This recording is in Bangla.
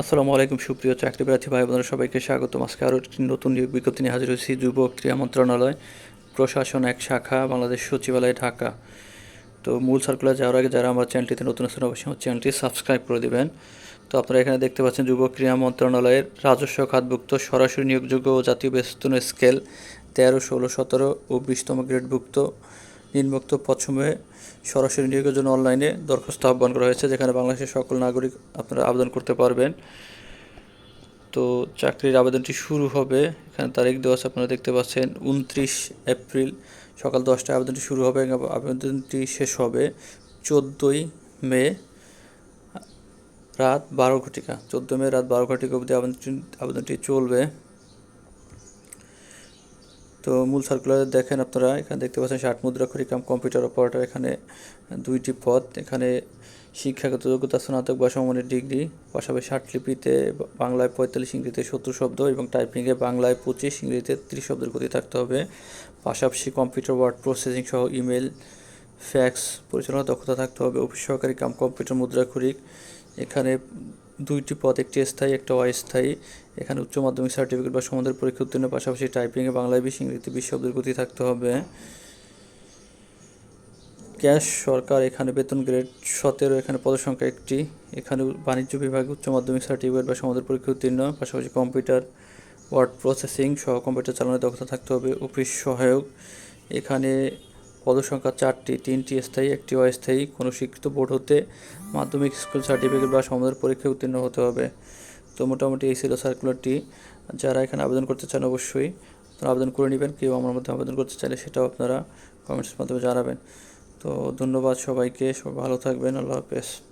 আসসালামু আলাইকুম, সুপ্রিয় চাকরি প্রার্থী ভাই বোনেরা সবাইকে স্বাগত আজকে আরও একটি নতুন নিয়োগ বিজ্ঞপ্তি নিয়ে হাজির হয়েছি। যুব ক্রীড়া মন্ত্রণালয়, প্রশাসন এক শাখা, বাংলাদেশ সচিবালয়, ঢাকা। তো মূল সার্কুলার যাওয়ার আগে যারা আমার চ্যানেলটিতে নতুন আছেন, অবশ্যই চ্যানেলটি সাবস্ক্রাইব করে দেবেন। তো আপনারা এখানে দেখতে পাচ্ছেন, যুব ক্রীড়া মন্ত্রণালয়ের রাজস্ব খাতভুক্ত সরাসরি নিয়োগযোগ্য ও জাতীয় বেতন স্কেল তেরো, ষোলো, সতেরো ও বিশতম গ্রেডভুক্ত নিম্নোক্ত পদসমূহে সরাসরি নিয়োগের জন্য অনলাইনে দরখাস্ত আহ্বান করা হয়েছে, যেখানে বাংলাদেশের সকল নাগরিক আপনারা আবেদন করতে পারবেন। তো চাকরির আবেদনটি শুরু হবে, এখানে তারিখ দেওয়া আছে, আপনারা দেখতে পাচ্ছেন, উনত্রিশ এপ্রিল সকাল দশটায় আবেদনটি শুরু হবে এবং আবেদনটি শেষ হবে চোদ্দোই মে রাত বারো ঘটিকা। চোদ্দ মে রাত বারো ঘটিকা অবধি আবেদনটি আবেদনটি চলবে। তো মূল সার্কুলারে দেখেন আপনারা, এখানে দেখতে পাচ্ছেন ষাট মুদ্রা কাম কম্পিউটার অপারেটর এখানে দুইটি পদ, এখানে শিক্ষাগত যোগ্যতা, স্নাতক বা সমমানের ডিগ্রি পাশাপাশি ষাটলিপিতে বাংলায় পঁয়তাল্লিশ ইংরেজিতে সত্তর শব্দ এবং টাইপিংয়ে বাংলায় পঁচিশ ইংরেজিতে তিরিশ শব্দের গতি থাকতে হবে। পাশাপাশি কম্পিউটার ওয়ার্ড প্রসেসিং সহ ইমেল ফ্যাক্স পরিচালনা দক্ষতা থাকতে হবে। অফিস সহকারী কাম কম্পিউটার মুদ্রাক্ষরিক এখানে দুইটি পদ, একটি স্থায়ী, একটা অস্থায়ী। এখানে উচ্চ মাধ্যমিক সার্টিফিকেট বা সমাধানের পরীক্ষা উত্তীর্ণ পাশাপাশি টাইপিংয়ে বাংলায় বিশ ইংরেজিতে বিশ শব্দের গতি থাকতে হবে। ক্যাশ সরকার, এখানে বেতন গ্রেড সতেরো, এখানে পদসংখ্যা একটি। এখানে বাণিজ্য বিভাগে উচ্চ মাধ্যমিক সার্টিফিকেট বা সমাধান পরীক্ষা উত্তীর্ণ, পাশাপাশি কম্পিউটার ওয়ার্ড প্রসেসিং সহ কম্পিউটার চালানোর দক্ষতা থাকতে হবে, অফিস সহায়ক। এখানে পদসংখ্যা চারটি, তিনটি স্থায়ী, একটি অস্থায়ী। কোনো শিক্ষিত বোর্ড হতে মাধ্যমিক স্কুল সার্টিফিকেট বা সমাজের পরীক্ষায় উত্তীর্ণ হতে হবে। তো মোটামুটি এই ছিল সার্কুলারটি যারা এখানে আবেদন করতে চান অবশ্যই আপনারা আবেদন করে নেবেন। কেউ আমার মধ্যে আবেদন করতে চাইলে সেটাও আপনারা কমেন্টসের মাধ্যমে জানাবেন। তো ধন্যবাদ সবাইকে। সবাই ভালো থাকবেন। আল্লাহ হাফেজ।